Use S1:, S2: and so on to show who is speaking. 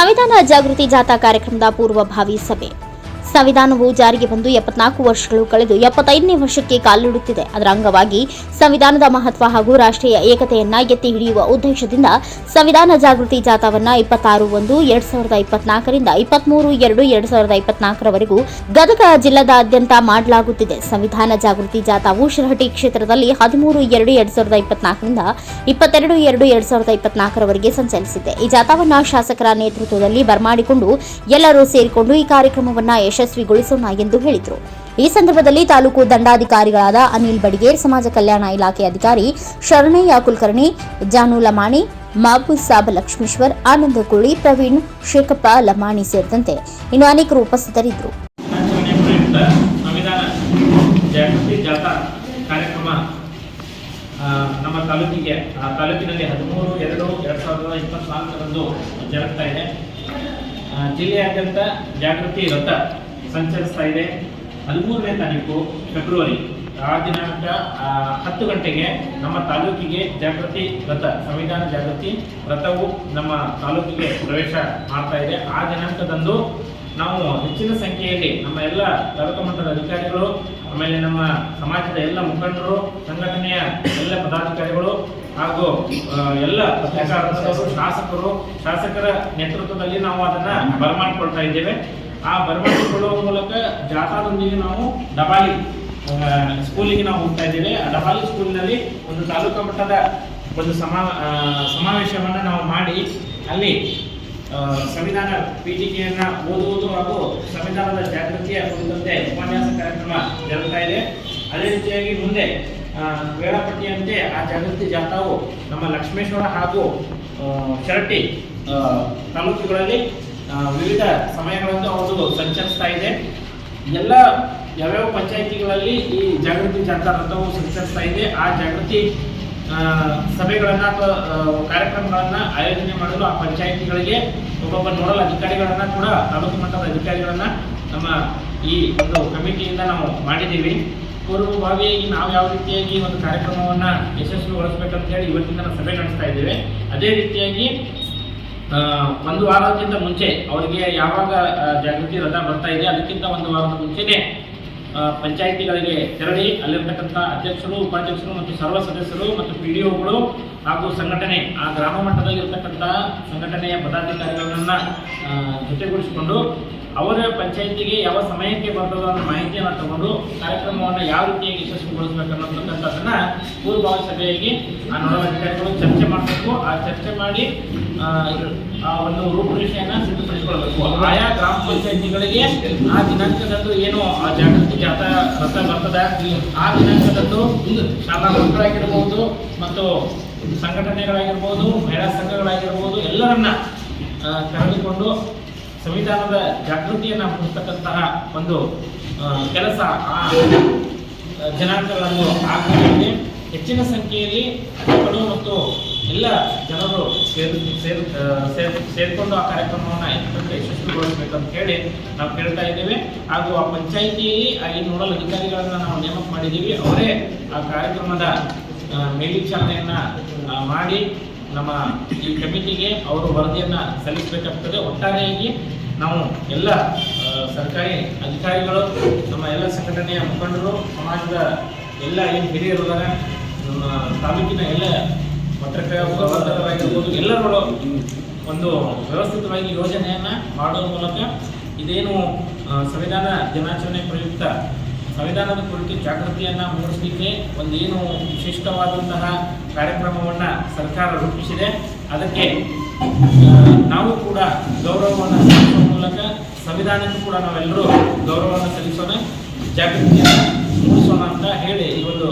S1: ಸಂವಿಧಾನ ಜಾಗೃತಿ ಜಾಥಾ ಕಾರ್ಯಕ್ರಮದ ಪೂರ್ವಭಾವಿ ಸಭೆ ಸಂವಿಧಾನವು ಜಾರಿಗೆ ಬಂದು ಎಪ್ಪತ್ನಾಲ್ಕು ವರ್ಷಗಳು ಕಳೆದು ಎಪ್ಪತ್ತೈದನೇ ವರ್ಷಕ್ಕೆ ಕಾಲಿಡುತ್ತಿದೆ. ಅದರ ಅಂಗವಾಗಿ ಸಂವಿಧಾನದ ಮಹತ್ವ ಹಾಗೂ ರಾಷ್ಟ್ರೀಯ ಏಕತೆಯನ್ನ ಎತ್ತಿ ಹಿಡಿಯುವ ಉದ್ದೇಶದಿಂದ ಸಂವಿಧಾನ ಜಾಗೃತಿ ಜಾಥಾವನ್ನ ಇಪ್ಪತ್ತಾರು ಒಂದು ಎರಡ್ ಸಾವಿರದ ಇಪ್ಪತ್ನಾಲ್ಕರಿಂದ ಇಪ್ಪತ್ಮೂರು ಎರಡು ಎರಡ್ ಸಾವಿರದ ಇಪ್ಪತ್ನಾಲ್ಕರವರೆಗೂ ಗದಗ ಜಿಲ್ಲಾದಾದ್ಯಂತ ಮಾಡಲಾಗುತ್ತಿದೆ. ಸಂವಿಧಾನ ಜಾಗೃತಿ ಜಾಥಾವು ಶಿರಹಟ್ಟಿ ಕ್ಷೇತ್ರದಲ್ಲಿ ಹದಿಮೂರು ಎರಡು ಎರಡ್ ಸಾವಿರದ ಇಪ್ಪತ್ನಾಲ್ಕರಿಂದ ಇಪ್ಪತ್ತೆರಡು ಎರಡು ಎರಡ್ ಸಾವಿರದ ಇಪ್ಪತ್ನಾಲ್ಕರವರೆಗೆ ಸಂಚರಿಸಿದೆ. ಈ ಜಾಥಾವನ್ನ ಶಾಸಕರ ನೇತೃತ್ವದಲ್ಲಿ ಬರಮಾಡಿಕೊಂಡು ಎಲ್ಲರೂ ಸೇರಿಕೊಂಡು ಈ ಕಾರ್ಯಕ್ರಮವನ್ನ ಯಶಸ್ವಿಗೊಳಿಸೋಣ ಎಂದು ಹೇಳಿದರು. ಈ ಸಂದರ್ಭದಲ್ಲಿ ತಾಲೂಕು ದಂಡಾಧಿಕಾರಿಗಳಾದ ಅನಿಲ್ ಬಡಿಗೇರ್, ಸಮಾಜ ಕಲ್ಯಾಣ ಇಲಾಖೆ ಅಧಿಕಾರಿ ಶರಣಯ್ಯ ಕುಲಕರ್ಣಿ, ಜಾನು ಲಮಾಣಿ ಮಾಪು ಸಾಬ್ ಲಕ್ಷ್ಮೇಶ್ವರ್, ಆನಂದ ಕುಳಿ ಪ್ರವೀಣ್ ಶೇಖಪ್ಪ ಲಮಾಣಿ ಸೇರಿದಂತೆ ಇನ್ನು ಅನೇಕರು ಉಪಸ್ಥಿತರಿದ್ದರು.
S2: ನಮ್ಮ ತಾಲೂಕಿಗೆ ಆ ತಾಲೂಕಿನಲ್ಲಿ ಹದಿಮೂರು ಎರಡು ಎರಡು ಸಾವಿರದ ಇಪ್ಪತ್ನಾಲ್ಕರಂದು ಜರುಗ್ತಾ ಇದೆ ಜಿಲ್ಲೆಯಾದ್ಯಂತ ಜಾಗೃತಿ ರಥ ಸಂಚರಿಸ್ತಾ ಇದೆ. ಹದಿಮೂರನೇ ತಾರೀಕು ಫೆಬ್ರವರಿ ಆ ದಿನಾಂಕ ಹತ್ತು ಗಂಟೆಗೆ ನಮ್ಮ ತಾಲೂಕಿಗೆ ಜಾಗೃತಿ ರಥ ಸಂವಿಧಾನ ಜಾಗೃತಿ ರಥವು ನಮ್ಮ ತಾಲೂಕಿಗೆ ಪ್ರವೇಶ ಮಾಡ್ತಾ ಇದೆ. ಆ ದಿನಾಂಕದಂದು ನಾವು ಹೆಚ್ಚಿನ ಸಂಖ್ಯೆಯಲ್ಲಿ ನಮ್ಮ ಎಲ್ಲ ತಾಲೂಕು ಮಟ್ಟದ ಅಧಿಕಾರಿಗಳು, ಆಮೇಲೆ ನಮ್ಮ ಸಮಾಜದ ಎಲ್ಲ ಮುಖಂಡರು, ಸಂಘಟನೆಯ ಎಲ್ಲ ಪದಾಧಿಕಾರಿಗಳು ಹಾಗೂ ಎಲ್ಲ ಶಾಸಕರು, ಶಾಸಕರ ನೇತೃತ್ವದಲ್ಲಿ ನಾವು ಅದನ್ನ ಬರಮಾಡಿಕೊಳ್ತಾ ಇದ್ದೇವೆ. ಆ ಬರಮಾಡಿಕೊಳ್ಳುವ ಮೂಲಕ ಜಾಥಾದೊಂದಿಗೆ ನಾವು ಡಬಾಲಿ ಸ್ಕೂಲಿಗೆ ನಾವು ಹೋಗ್ತಾ ಇದ್ದೇವೆ. ಆ ಡಬಾಲಿ ಸ್ಕೂಲಿನಲ್ಲಿ ಒಂದು ತಾಲೂಕು ಮಟ್ಟದ ಒಂದು ಸಮಾ ಸಮಾವೇಶವನ್ನು ನಾವು ಮಾಡಿ, ಅಲ್ಲಿ ಸಂವಿಧಾನ ಪೀಠಿಕೆಯನ್ನು ಓದುವುದು ಹಾಗೂ ಸಂವಿಧಾನದ ಜಾಗೃತಿಯ ಕುರಿತಂತೆ ಉಪನ್ಯಾಸ ಕಾರ್ಯಕ್ರಮ ಜರುಗ್ತಾ ಇದೆ. ಅದೇ ರೀತಿಯಾಗಿ ಮುಂದೆ ವೇಳಾಪಟ್ಟಿಯಂತೆ ಆ ಜಾಗೃತಿ ಜಾಥಾವು ನಮ್ಮ ಲಕ್ಷ್ಮೇಶ್ವರ ಹಾಗೂ ಶರಟ್ಟಿ ತಾಲೂಕುಗಳಲ್ಲಿ ವಿವಿಧ ಸಮಯಗಳನ್ನು ಅವರು ಸಂಚರಿಸ್ತಾ ಇದೆ. ಎಲ್ಲ ಯಾವ್ಯಾವ ಪಂಚಾಯಿತಿಗಳಲ್ಲಿ ಈ ಜಾಗೃತಿ ಜಾಥಾ ರಥವು ಸಂಚರಿಸ್ತಾ ಇದೆ, ಆ ಜಾಗೃತಿ ಸಭೆಗಳನ್ನು ಅಥವಾ ಕಾರ್ಯಕ್ರಮಗಳನ್ನು ಆಯೋಜನೆ ಮಾಡಲು ಆ ಪಂಚಾಯಿತಿಗಳಿಗೆ ಒಬ್ಬೊಬ್ಬ ನೋಡಲ್ ಅಧಿಕಾರಿಗಳನ್ನ ಕೂಡ, ತಾಲೂಕು ಮಟ್ಟದ ಅಧಿಕಾರಿಗಳನ್ನ ನಮ್ಮ ಈ ಒಂದು ಕಮಿಟಿಯಿಂದ ನಾವು ಮಾಡಿದ್ದೀವಿ. ಪೂರ್ವಭಾವಿಯಾಗಿ ನಾವು ಯಾವ ರೀತಿಯಾಗಿ ಒಂದು ಕಾರ್ಯಕ್ರಮವನ್ನ ಯಶಸ್ವಿಗೊಳಿಸಬೇಕಂತ ಹೇಳಿ ಇವತ್ತಿನ ಸಭೆ ನಡೆಸ್ತಾ ಇದ್ದೇವೆ. ಅದೇ ರೀತಿಯಾಗಿ ಒಂದು ವಾರಕ್ಕಿಂತ ಮುಂಚೆ ಅವರಿಗೆ ಯಾವಾಗ ಜಾಗೃತಿ ರಥ ಬರ್ತಾ ಇದೆ, ಅದಕ್ಕಿಂತ ಒಂದು ವಾರದ ಮುಂಚೆನೆ ಪಂಚಾಯಿತಿಗಳಿಗೆ ತೆರಳಿ, ಅಲ್ಲಿರ್ತಕ್ಕಂಥ ಅಧ್ಯಕ್ಷರು, ಉಪಾಧ್ಯಕ್ಷರು ಮತ್ತು ಸರ್ವ ಸದಸ್ಯರು ಮತ್ತು ಪಿ ಡಿ ಒಗಳು ಹಾಗೂ ಸಂಘಟನೆ, ಆ ಗ್ರಾಮ ಮಟ್ಟದಲ್ಲಿರ್ತಕ್ಕಂಥ ಸಂಘಟನೆಯ ಪದಾಧಿಕಾರಿಗಳನ್ನ ಜೊತೆಗೂಡಿಸಿಕೊಂಡು ಅವರ ಪಂಚಾಯಿತಿಗೆ ಯಾವ ಸಮಯಕ್ಕೆ ಬರ್ತದೋ ಅನ್ನೋ ಮಾಹಿತಿಯನ್ನು ತಗೊಂಡು ಕಾರ್ಯಕ್ರಮವನ್ನು ಯಾವ ರೀತಿಯಾಗಿ ಯಶಸ್ವಿಗೊಳಿಸಬೇಕು ಅನ್ನೋತಕ್ಕಂಥದ್ದನ್ನ ಪೂರ್ವಭಾವಿ ಸಭೆಯಾಗಿ ಆ ನೋಡಲ್ ಅಧಿಕಾರಿಗಳು ಚರ್ಚೆ ಮಾಡಬೇಕು. ಆ ಚರ್ಚೆ ಮಾಡಿ ಆ, ಒಂದು ರೂಪುರೇಷೆಯನ್ನ ಸಿದ್ಧಪಡಿಸಿಕೊಳ್ಬೇಕು. ಆಯಾ ಗ್ರಾಮ ಪಂಚಾಯತಿಗಳಿಗೆ ಆ ದಿನಾಂಕದಂದು ಏನು ಆ ಜಾಗೃತಿ ಜಾತಾ ರಥ ಬರ್ತದೆ? ಆ ದಿನಾಂಕದಂದು ಶಾಲಾ ಮಕ್ಕಳಾಗಿರ್ಬೋದು ಮತ್ತು ಸಂಘಟನೆಗಳಾಗಿರ್ಬೋದು ಮಹಿಳಾ ಸಂಘಗಳಾಗಿರ್ಬೋದು ಎಲ್ಲರನ್ನ ಕರೆದುಕೊಂಡು ಸಂವಿಧಾನದ ಜಾಗೃತಿಯನ್ನ ಮೂಡಿಸ್ತಕ್ಕಂತಹ ಒಂದು ಕೆಲಸ ಆ, ಜನಾಂಗಗಳನ್ನು ಆಗಿದೆ ಹೆಚ್ಚಿನ ಸಂಖ್ಯೆಯಲ್ಲಿ ಮಕ್ಕಳು ಮತ್ತು ಎಲ್ಲ ಜನರು ಸೇರ್ ಸೇರ್ ಸೇರಿಕೊಂಡು ಆ ಕಾರ್ಯಕ್ರಮವನ್ನು ಯಶಸ್ವಿಗೊಳಿಸಬೇಕು ಯಶಸ್ವಿಗೊಳಿಸಬೇಕಂತ ಹೇಳಿ ನಾವು ಕೇಳ್ತಾ ಇದ್ದೇವೆ. ಹಾಗೂ ಆ ಪಂಚಾಯಿತಿಯಲ್ಲಿ ಏನು ನೋಡಲ್ ಅಧಿಕಾರಿಗಳನ್ನು ನಾವು ನೇಮಕ ಮಾಡಿದ್ದೀವಿ. ಅವರೇ ಆ ಕಾರ್ಯಕ್ರಮದ ಮೇಲ್ವಿಚಾರಣೆಯನ್ನ ಮಾಡಿ ನಮ್ಮ ಈ ಕಮಿಟಿಗೆ ಅವರು ವರದಿಯನ್ನು ಸಲ್ಲಿಸಬೇಕಾಗ್ತದೆ. ಒಟ್ಟಾರೆಯಾಗಿ ನಾವು ಎಲ್ಲ ಸರ್ಕಾರಿ ಅಧಿಕಾರಿಗಳು, ನಮ್ಮ ಎಲ್ಲ ಸಂಘಟನೆಯ ಮುಖಂಡರು, ಸಮಾಜದ ಎಲ್ಲ ಏನು ಹಿರಿಯರು ನಮ್ಮ ತಾಲೂಕಿನ ಎಲ್ಲ ಪತ್ರಕರ್ತರಾಗಿರ್ಬೋದು ಎಲ್ಲರೂ ಒಂದು ವ್ಯವಸ್ಥಿತವಾಗಿ ಯೋಜನೆಯನ್ನು ಮಾಡುವ ಮೂಲಕ ಇದೇನು ಸಂವಿಧಾನ ದಿನಾಚರಣೆ ಪ್ರಯುಕ್ತ ಸಂವಿಧಾನದ ಕುರಿತು ಜಾಗೃತಿಯನ್ನು ಮೂಡಿಸಲಿಕ್ಕೆ ಒಂದೇನು ವಿಶಿಷ್ಟವಾದಂತಹ ಕಾರ್ಯಕ್ರಮವನ್ನು ಸರ್ಕಾರ ರೂಪಿಸಿದೆ. ಅದಕ್ಕೆ ನಾವು ಕೂಡ ಗೌರವವನ್ನು ಸಲ್ಲಿಸುವ ಮೂಲಕ ಸಂವಿಧಾನಕ್ಕೂ ಕೂಡ ನಾವೆಲ್ಲರೂ ಗೌರವವನ್ನು ಸಲ್ಲಿಸೋಣ, ಜಾಗೃತಿಯನ್ನು ಮೂಡಿಸೋಣ ಅಂತ ಹೇಳಿ ಈ ಒಂದು